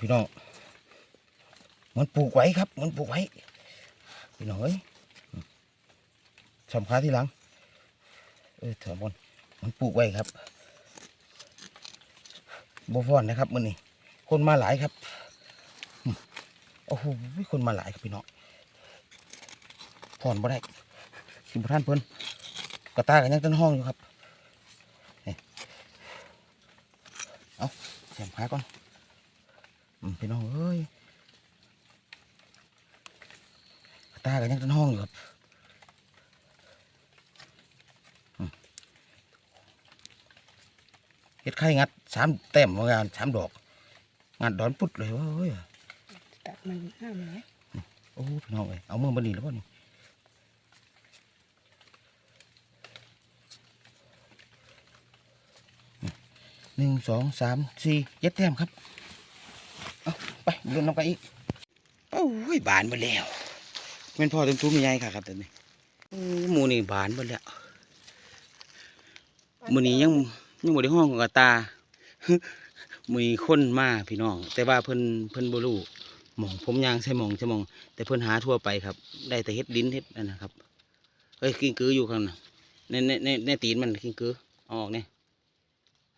พี่น้องมันปลูกไว้ครับ มันปลูกไว้ พี่น้องเอ้ยสำคัญที่หลัง เออเถอะบนมันปลูกไว้ครับบฟอนนะครับมันนี่คนมาหลายครับโอ้โหคนมาหลายครับพี่น้องพอนบ่ได้สิบท่านเพิ่นกระตากันยังต้นห้องอยู่ครับเอาเสียมขาก่อน พี่น้องเอ้ยกระตายกันยังต้นห้องอยู่ครับเฮ็ดไข่งัดสามแต้มว่างานสามดอกงัดดอนปุดเลยเว้ยตัดมันห้ามไหมโอ้พี่น้องเอ้ยเอามือบันนี้แล้วป่ะนี่หนึ่งสองสามสี่เจ็ดแต้มครับเอา ไปเดินลงไปอีก โอ้ยบานไปแล้วแม่นพ่อเต็มทุ่มใหญ่ค่ะครับตอนนี้โอ้หมูนี่บานไปแล้วมือนี้ยังยังบ่ได้ห้องกับตามีคนมาพี่น้อง แต่ว่าเพิ่นเพิ่นบ่รู้หมองผมยางใช่หมองใช่หมอง แต่เพิ่นหาทั่วไปครับ ได้แต่เฮ็ดดินเฮ็ดนั่นนะครับเอ้ยกิ้งกืออยู่ข้างน่ะในในในในตีนมันกิ้งกือออกเนี่ย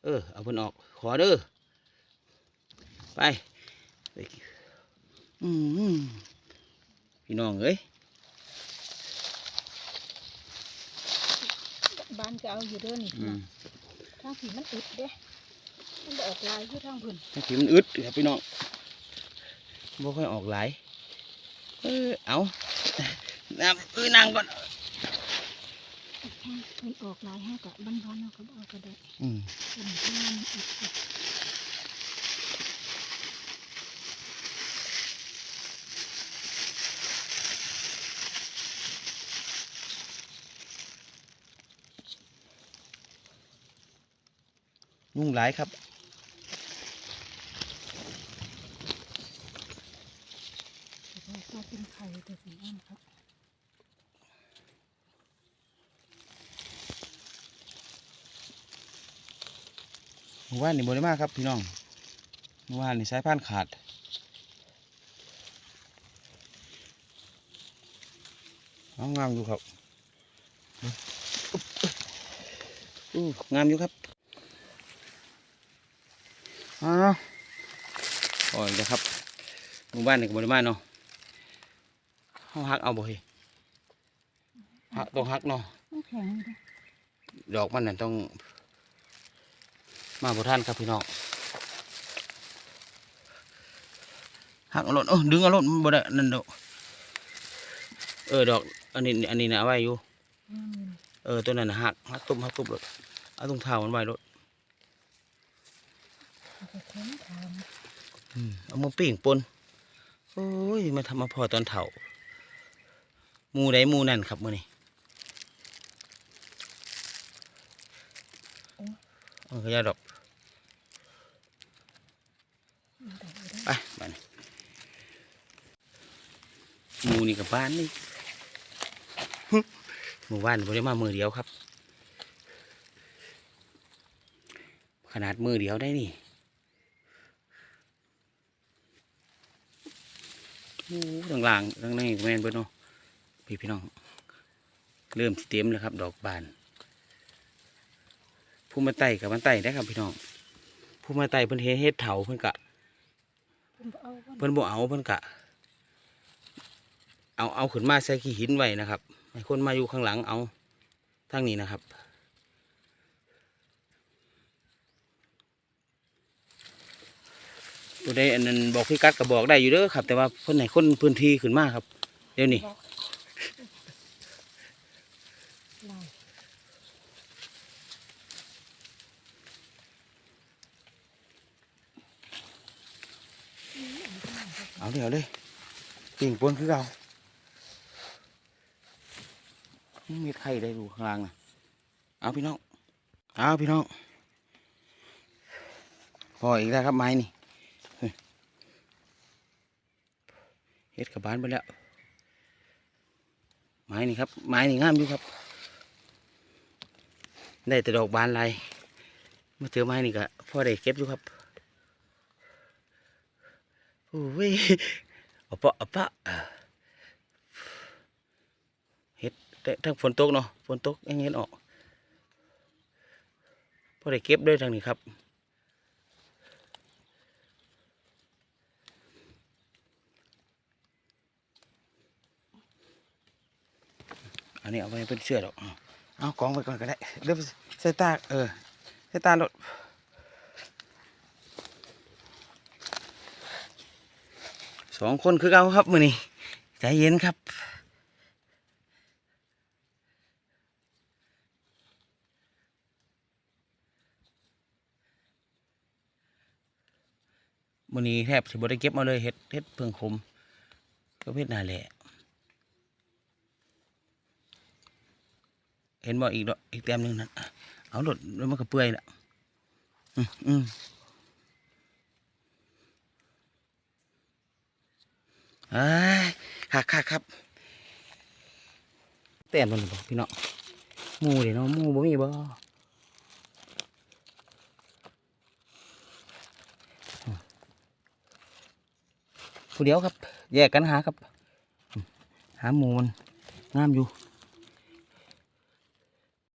เออเอาเพิ่นออก ขอเด้อไปไป พี่น้องเอ้ยบ้านก็เอาอยู่เด้อนี่อืมทางผีมันอึดเด้มันบ่ออกลายคือทางพุ่นถ้าถือมันอึดครับพี่น้องบ่ค่อยออกหลายเออเอาน้ำเออนั่งก่อนทางเพิ่นออกลายให้กับบ้านบ้านๆเราก็บ่เอากระได้อืมเพิ่นทางมัน ยุ่งหลายครับแต่ว่าก็เป็นไข่แต่สีนั่นครับเมื่อวานนี่บ่ได้มาครับพี่น้องเมื่อวานนี่สายพานขาดเอางามอยู่ครับอู้งามอยู่ครับ อ้าวโอ้ยเดี๋ยวครับหมู่บ้านนี่ก็บ่ได้มาเนาะเฮาฮักเอาบ่เฮ้ยฮักต้องฮักเนาะมันแข็งเด้อดอกมันนั่นต้อง มาบ่ท่านครับพี่น้องหักเอารถโอ้ดึงเอารถมันบ่ได้นั่นดอกเออดอกอันนี้อันนี้นะเอาไว้อยู่อืมเออตัวนั้นน่ะหักหักตุบหักตุบรถเอาตรงเท้ามันไว้รถ มันก็แข็งทาง อืม เอามาปิ้งปนโอ้ยมาทำมาพอตอนเถ่าหมูใดหมูนั่นครับมือนี้เออขยดอกได้อยู่เด้อไปบ้านหมูนี่กับบ้านนี่หมู่บ้านบ่ได้มามือเดียวครับ ขนาดมือเดียวได้นี่โอ้ ต่างล่างต่างในแมนเบิดเนาะพี่พี่น้อง เริ่มสิเต็มแล้วครับ ดอกบานผู้มาไต่กับมันไต่ได้ครับพี่น้องผู้มาไต่เพิ่นเฮ็ดเฮ็ดเถาเพิ่นกะเพิ่นบ่เอาเพิ่นเพิ่นบ่เอาเพิ่นกะ เอาเอาขึ้นมาใส่ขี้หินไว้นะครับให้คนมาอยู่ข้างหลังเอาทางนี้นะครับ ตัวใดอันนั้นบอกพี่กัดก็บอกได้อยู่เด้อครับ แต่ว่าเพิ่นให้คนพื้นที่ขึ้นมากครับ เดี๋ยวนี้เอาเลยเอาเลยปิ่งปนคือเรามีไข่ได้ดูข้างล่างนะเอาพี่น้อง เอาพี่น้อง พออีกแล้วครับไม้นี่เฮ้ย เฮ็ดกับบ้านไปแล้ว ไม้นี่ครับ ไม้นี่งามอยู่ครับ ได้แต่ดอกบานลายมาเจอไม้นี่ก็พ่อได้เก็บอยู่ครับโอ้ยอาปะอาปะเฮ็ดแต่ทั้งฝนตกเนาะฝนตกยังเห็นออกพอได้เก็บด้วยทางนี้ครับ นนี้เอาไว้เป็นเชือหรอกเอาเอากองไปก่อนก็ได้เริ่มใส่ตาเออใส่ตาหลดสองคนคือเอาครับมือนี้ใจเย็นครับมือนี้แทบสิบได้เก็บมาเลยเฮ็ดเฮ็ดเพิ่งคมก็เฮ็ดนาแหละ ห็นบ่อีกดอกอีกแต้มหนึ่งนั่นอะเอาหลดแล้วมันก็เปื่อยละอืมอืมเอ้ยคักคักครับแต้มมันบอกพี่น้องมูเดี๋ยวนาะหมูบ่มีบ่ผู้เดียวครับ แยกกันหาครับ หาหมูมันงามอยู่